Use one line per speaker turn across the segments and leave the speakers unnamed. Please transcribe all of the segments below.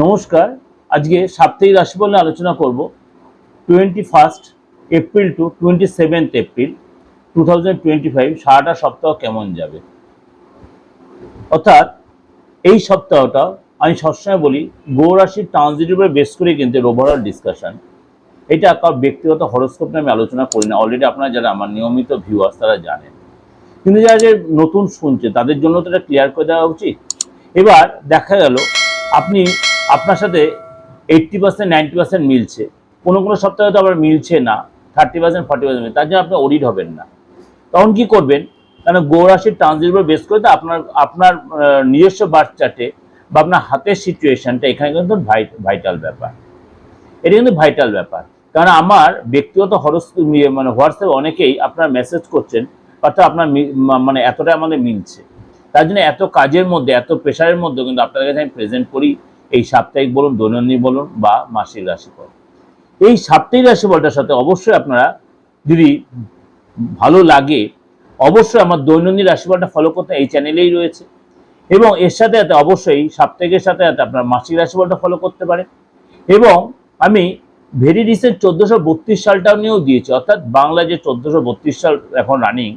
নমস্কার। আজকে সাপ্তাহিক রাশিফল নিয়ে আলোচনা করব। Twenty first April to twenty seventh April two thousand twenty five সারাটা সপ্তাহ কেমন যাবে? অর্থাৎ এই সপ্তাহটা আমি সবসময় বলি গৌরাশির ট্রানজিটের উপরে বেস করে কিন্তু ওভারঅল ডিসকাশন এটা কার ব্যক্তিগত হরস্কোপ নিয়ে আমি আলোচনা করি না। অলরেডি আপনারা যারা আমার নিয়মিত ভিউয়ার্স তারা জানেন। কিন্তু যারা যে নতুন শুনছে, তাদের জন্য তো এটা ক্লিয়ার করে দেওয়া উচিত। এবার দেখা গেল, আপনি আপনার সাথে এইট্টি পার্সেন্ট নাইনটি পার্সেন্ট মিলছে। কোনো কোনো সপ্তাহে তো আবার মিলছে না থার্টি পার্সেন্ট ফর্টি পার্সেন্ট তার জন্য আপনি অডিট হবেন না। তখন কি করবেন? কারণ গৌরাশির ট্রানজিট উপর বেস করে তো আপনার আপনার নিজস্ব বার্থ চার্টে বা আপনার হাতের সিচুয়েশনটা এখানে কিন্তু ভাইটাল ব্যাপার। এটা কিন্তু ভাইটাল ব্যাপার। কারণ আমার ব্যক্তিগত হরস মানে হোয়াটসঅ্যাপে অনেকেই আপনার মেসেজ করছেন, অর্থাৎ আপনার মানে এতটা আমাদের মিলছে। তার জন্য এত কাজের মধ্যে, এত প্রেশারের মধ্যে কিন্তু আপনাদের কাছে আমি প্রেজেন্ট করি। এই সাপ্তাহিক বলুন, দৈনন্দিন বলুন বা মাসিক রাশিফল। এই সাপ্তাহিক রাশিফলটার সাথে অবশ্যই আপনারা যদি ভালো লাগে, অবশ্যই আমার দৈনন্দিন রাশিফলটা ফলো করতে এই চ্যানেলেই রয়েছে। এবং এর সাথে সাথে অবশ্যই সাপ্তাহিকের সাথে সাথে আপনার মাসিক রাশিফলটা ফলো করতে পারেন। এবং আমি ভেরি রিসেন্ট চোদ্দোশো বত্রিশ সালটাও নিয়েও দিয়েছি, অর্থাৎ বাংলা যে চোদ্দোশো বত্রিশ সাল এখন রানিং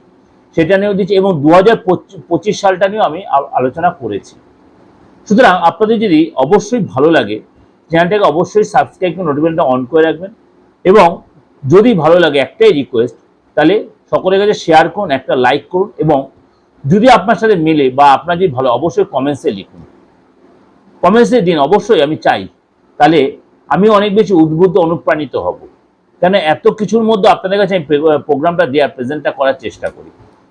সেটা নিয়েও দিয়েছি এবং দু হাজার পঁচিশ সালটা নিয়েও আমি আলোচনা করেছি। সুতরাং আপনাদের যদি অবশ্যই ভালো লাগে, চ্যানেলটাকে অবশ্যই সাবস্ক্রাইব করে নোটিফিকেশনটা অন করে রাখবেন এবং যদি ভালো লাগে একটাই রিকোয়েস্ট তাহলে সকলের কাছে শেয়ার করুন, একটা লাইক করুন এবং যদি আপনার সাথে মেলে বা আপনার যদি ভালো, অবশ্যই কমেন্টসে লিখুন। কমেন্টসে দিন, অবশ্যই আমি চাই, তাহলে আমি অনেক বেশি উদ্বুদ্ধ, অনুপ্রাণিত হব। কেন এত কিছুর মধ্যে আপনাদের কাছে আমি প্রোগ্রামটা দেওয়ার প্রেজেন্টটা করার চেষ্টা করি।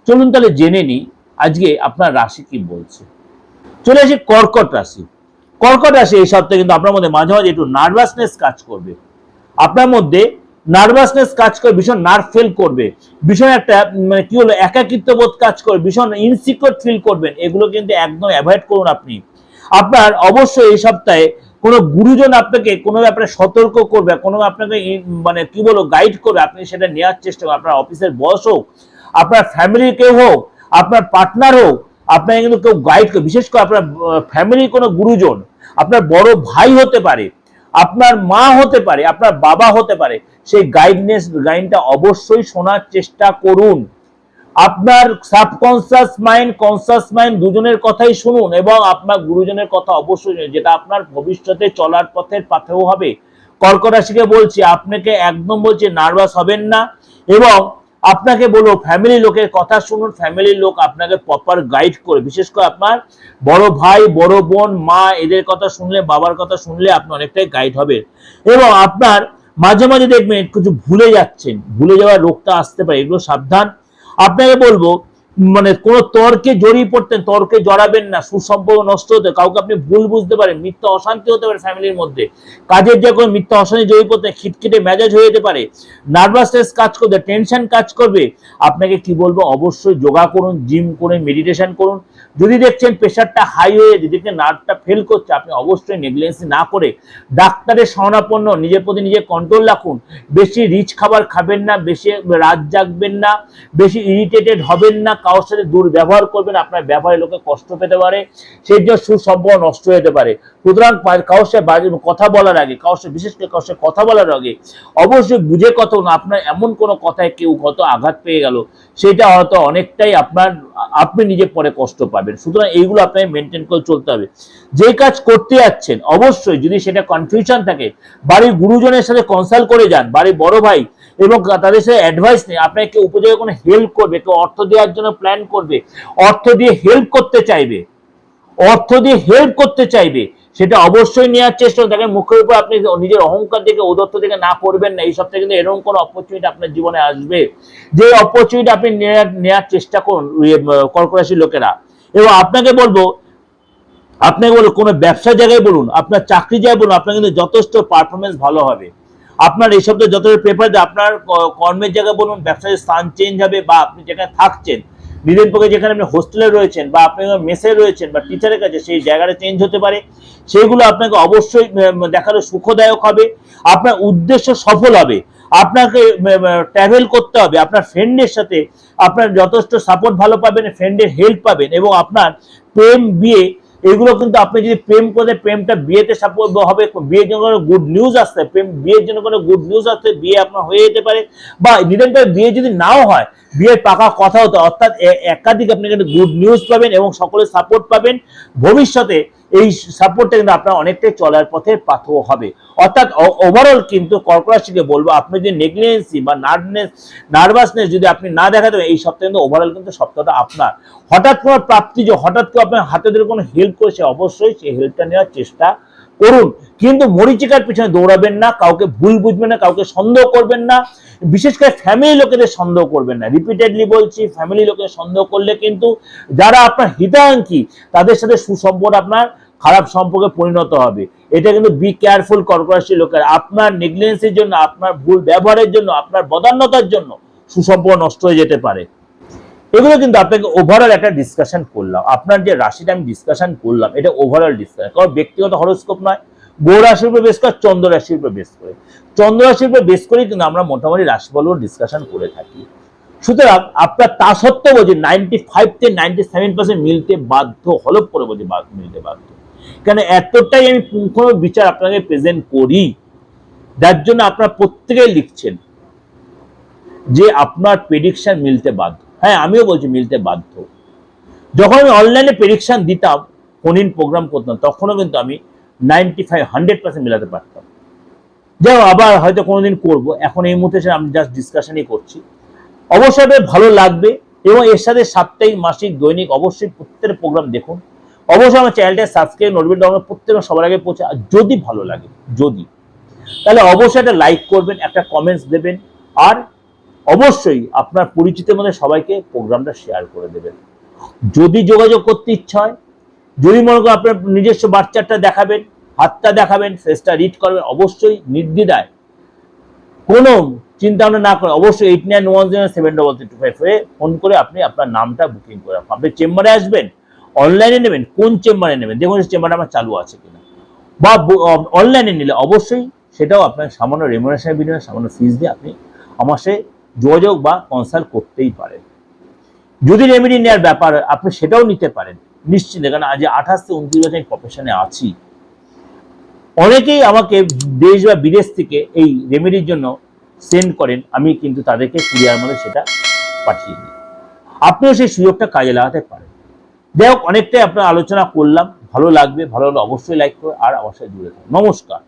চলুন তাহলে জেনে নিই, আজকে আপনার রাশি কি বলছে। চলে আসি কর্কট রাশি। কর্কট রাশি এই সপ্তাহে কিন্তু আপনার মধ্যে মাঝে মাঝে একটু নার্ভাসনেস কাজ করবে। আপনার মধ্যে নার্ভাসনেস কাজ করে, ভীষণ নার্ভ ফিল করবে। ভীষণ একটা মানে কি হলো একাকিত্ব বোধ কাজ করে, ভীষণ ইনসিকিউর ফিল করবেন। এগুলো কিন্তু একদম অ্যাভয়েড করুন আপনি। আপনার অবশ্যই এই সপ্তাহে কোনো গুরুজন আপনাকে কোনো ব্যাপারে সতর্ক করবে, কোনো আপনাকে মানে কি বলব গাইড করবে। আপনি সেটা নেওয়ার চেষ্টা করবেন আপনার অফিসের বস হোক, আপনার ফ্যামিলির কেউ হোক, আপনার পার্টনার হোক আপনাকে কিন্তু কেউ গাইড করে বিশেষ করে আপনার ফ্যামিলির কোনো গুরুজন আপনার বড় ভাই হতে পারে আপনার মা হতে পারে আপনার বাবা হতে পারে সেই গাইডনেস গাইডটা অবশ্যই শোনার চেষ্টা করুন। আপনার সাবকনসিয়াস মাইন্ড কনসিয়াস মাইন্ড দুজনের কথাই শুনুন এবং আপনার গুরুজনের কথা অবশ্যই শুনুন, যেটা আপনার ভবিষ্যতে চলার পথের পাথেও হবে। কর্কট রাশিকে বলছি আপনাকে একদম বলছি নার্ভাস হবেন না এবং আপনাকে বলো ফ্যামিলি লোকের কথা শুনুন ফ্যামিলির লোক আপনাকে প্রপার গাইড করে। বিশেষ করে আপনার বড় ভাই, বড় বোন, মা, এদের কথা শুনলে, বাবার কথা শুনলে আপনি অনেকটাই গাইড হবে এবং আপনার মাঝে মাঝে দেখবেন কিছু ভুলে যাচ্ছেন, ভুলে যাওয়ার রোগটা আসতে পারে, এগুলো সাবধান। আপনাকে বলব মানে কোনো তর্কে জড়িয়ে পড়তেন, তর্কে জড়াবেন না, সুসম্পর্ক নষ্ট হতে, কাউকে আপনি ভুল বুঝতে পারেন, মিথ্যা অশান্তি হতে পারে ফ্যামিলির মধ্যে। কাজের যে কোনো মিথ্যা অশান্তি জড়িয়ে পড়তে, খিটখিটে মেজাজ হয়ে যেতে পারে। নার্ভাসনেস কাজ করবে, টেনশন কাজ করবে। আপনাকে কি বলব? অবশ্যই যোগা করুন, জিম করুন, মেডিটেশন করুন। যদি দেখছেন প্রেশারটা হাই হয়ে যেদিকে নার্ভটা ফেল করছে, আপনি অবশ্যই নেগলেন্সি না করে ডাক্তারের শরণাপন্ন, নিজের প্রতি নিজে কন্ট্রোল রাখুন। বেশি রিচ খাবার খাবেন না, বেশি রাত জাগবেন না, বেশি ইরিটেটেড হবেন না কারোর সাথে দুর্ব্যবহার করবেন, আপনার ব্যবহারে লোকে কষ্ট পেতে পারে সেই জন্য সুসম্পর্ক নষ্ট যেতে পারে। সুতরাং কারোর সাথে বাজে কথা বলার আগে কারোর সাথে বিশেষ করে কারোর সাথে কথা বলার আগে, অবশ্যই বুঝে কথা না আপনার এমন কোনো কথায় কেউ কত আঘাত পেয়ে গেল, সেটা হয়তো অনেকটাই আপনার, আপনি নিজে পরে কষ্ট পাবেন। সুতরাং এইগুলো আপনাকে মেনটেন করে চলতে হবে। যে কাজ করতে যাচ্ছেন, অবশ্যই যদি সেটা কনফিউশন থাকে, বাড়ির গুরুজনের সাথে কনসাল্ট করে যান, বাড়ির বড় ভাই এবং তাদের সাথে অ্যাডভাইস নেই। আপনাকে কেউ উপযোগে কোনো হেল্প করবে কেউ অর্থ দেওয়ার জন্য প্ল্যান করবে অর্থ দিয়ে হেল্প করতে চাইবে অর্থ দিয়ে হেল্প করতে চাইবে সেটা অবশ্যই নেওয়ার চেষ্টা। দেখেন মুখের উপর আপনি নিজের অহংকার থেকে ঔদত্ত থেকে না করবেন না। এই সপ্তাহে কিন্তু এরকম কোনো অপরচুনিটি আপনার জীবনে আসবে। যে অপরচুনিটি আপনি নেওয়ার চেষ্টা করুন ইয়ে, উম, কর্কট রাশির লোকেরা। এবং আপনাকে বলব আপনাকে বলব কোনো ব্যবসা জায়গায় বলুন আপনার চাকরি জায়গায় বলুন আপনার কিন্তু যথেষ্ট পারফরমেন্স ভালো হবে। আপনার এই সপ্তাহে যত পেপার আপনার কর্মের জায়গায় বলুন, ব্যবসায় স্থান চেঞ্জ হবে বা আপনি যেখানে থাকছেন নিজের পক্ষে যেখানে আপনি হোস্টেলে রয়েছেন বা আপনি মেসে রয়েছেন বা টিচারের কাছে সেই জায়গাটা চেঞ্জ হতে পারে, সেগুলো আপনাকে অবশ্যই দেখালে সুখদায়ক হবে, আপনার উদ্দেশ্য সফল হবে, আপনাকে ট্রাভেল করতে হবে, আপনার ফ্রেন্ডের সাথে আপনার যথেষ্ট সাপোর্ট ভালো পাবেন ফ্রেন্ডের হেল্প পাবেন এবং আপনার প্রেম বিয়ে এগুলো কিন্তু আপনি যদি প্রেম করে, প্রেমটা বিয়েতে সাপোর্ট হবে, বিয়ের জন্য কোনো গুড নিউজ আসতে প্রেম, বিয়ের জন্য কোনো গুড নিউজ আসতে বিয়ে আপনার হয়ে যেতে পারে, বা নিরন্তর বিয়ে যদি নাও হয়, বিয়ের পাকা কথা হতো, অর্থাৎ একাধিক আপনি কিন্তু গুড নিউজ পাবেন এবং সকলের সাপোর্ট পাবেন। ভবিষ্যতে এই সাপোর্টটা কিন্তু আপনার অনেকটাই চলার পথে পাথর হবে। অর্থাৎ ওভারঅল কিন্তু কর্পোরেশনকে বলব, আপনি যে নেগলিজেন্সি বা নার্ভনেস নার্ভাসনেস যদি আপনি না দেখাতে এই সপ্তাহে কিন্তু ওভারঅল কিন্তু সপ্তাহটা আপনার। হঠাৎ কোনো প্রাপ্তি যে হঠাৎ কেউ আপনার হাতে ধরে কোনো হেল্প করেছে অবশ্যই সেই হেল্পটা নেওয়ার চেষ্টা করুন। কিন্তু মরিচিকার পিছনে দৌড়াবেন না, কাউকে ভুল বুঝবেন না, কাউকে সন্দেহ করবেন না। বিশেষ করে ফ্যামিলি লোকেদের সন্দেহ করবেন না। রিপিটেডলি বলছি ফ্যামিলি লোকের সন্দেহ করলে কিন্তু যারা আপনার হিতাঙ্কি তাদের সাথে সুসম্পর্ক আপনার খারাপ সম্পর্কে পরিণত হবে। এটা কিন্তু বি কেয়ারফুল কর্পোরেশন লোকের। আপনার নেগলিজেন্সির জন্য, আপনার ভুল ব্যবহারের জন্য, আপনার বদান্যতার জন্য সুসম্পর্ক নষ্ট হয়ে যেতে পারে। এগুলো কিন্তু আপনাকে ওভারঅল একটা ডিসকাশন করলাম। আপনার যে রাশিটা আমি ডিসকাশন করলাম, এটা ওভারঅল ডিসকাশন কারণ ব্যক্তিগত হরস্কোপ নয়। রাশির উপর বেশ করে, চন্দ্র রাশির উপর বেশ করে। চন্দ্র রাশির উপর বেশ করেই কিন্তু আমরা মোটামুটি রাশিফল ডিসকাশন করে থাকি। সুতরাং আপনার তা সত্ত্বেও বলছি নাইনটি ফাইভ থেকে নাইনটি সেভেন পার্সেন্ট মিলতে বাধ্য হলপ করে বলছি মিলতে বাধ্য। কেন এতটাই আমি পুঙ্খ বিচার আপনাকে প্রেজেন্ট করি? যার জন্য আপনার প্রত্যেকেই লিখছেন যে আপনার প্রেডিকশন মিলতে বাধ্য। হ্যাঁ আমিও বলছি মিলতে বাধ্য। যখন আমি অনলাইনে প্রেডিকশন দিতাম ফোন ইন প্রোগ্রাম করতাম, তখনও কিন্তু আমি নাইনটি ফাইভ হান্ড্রেড পার্সেন্ট মেলাতে পারতাম। যাও আবার হয়তো কোনোদিন করব। এখন এই মুহূর্তে আমি জাস্ট ডিসকাশনই করছি। অবশ্যই ভালো লাগবে এবং এর সাথে সাপ্তাহিক, মাসিক, দৈনিক অবশ্যই প্রত্যেকটা প্রোগ্রাম দেখুন। অবশ্যই আমার চ্যানেলটা সাবস্ক্রাইব নোটিফিকেশন ডাউনলোড প্রত্যেক সবার আগে পৌঁছে, আর যদি ভালো লাগে, যদি, তাহলে অবশ্যই একটা লাইক করবেন, একটা কমেন্টস দেবেন, আর অবশ্যই আপনার পরিচিতের মধ্যে সবাইকে প্রোগ্রামটা শেয়ার করে দেবেন। যদি যোগাযোগ করতে ইচ্ছা হয়, যদি মনে করেন আপনার নিজস্ব বাচ্চাটা দেখাবেন, হাতটা দেখাবেন ফেসটা রিড করবেন, অবশ্যই নির্দ্বিধায় কোনো চিন্তা ভাবনা না করে অবশ্যই eight nine one zero seven double three two five phone করে আপনি আপনার নামটা বুকিং করে আপনি চেম্বারে আসবেন অনলাইনে নেবেন, কোন চেম্বারে নেবেন, দেখুন চেম্বারটা আমার চালু আছে কিনা। বা অনলাইনে নিলে অবশ্যই সেটাও আপনার সামান্য রেমুনেশনের বিনিময়ে, সামান্য ফিস দিয়ে আপনি আমার সাথে যোগাযোগ বা কনসাল্ট করতেই পারেন। যদি রেমেডি নেওয়ার ব্যাপার, আপনি সেটাও নিতে পারেন, নিশ্চিন্তে। কারণ আজ আঠাশ থেকে উনত্রিশ বছর প্রফেশনে আছি। অনেকেই আমাকে দেশ বা বিদেশ থেকে এই রেমেডির জন্য সেন্ড করেন, আমি কিন্তু তাদেরকে কুরিয়ার মধ্যে সেটা পাঠিয়ে দিই। আপনিও সেই সুযোগটা কাজে লাগাতে পারেন। যাই হোক, অনেকটাই আপনার আলোচনা করলাম। ভালো লাগবে, ভালো হলে অবশ্যই লাইক করে আর অবশ্যই জুড়ে থাকুন। নমস্কার।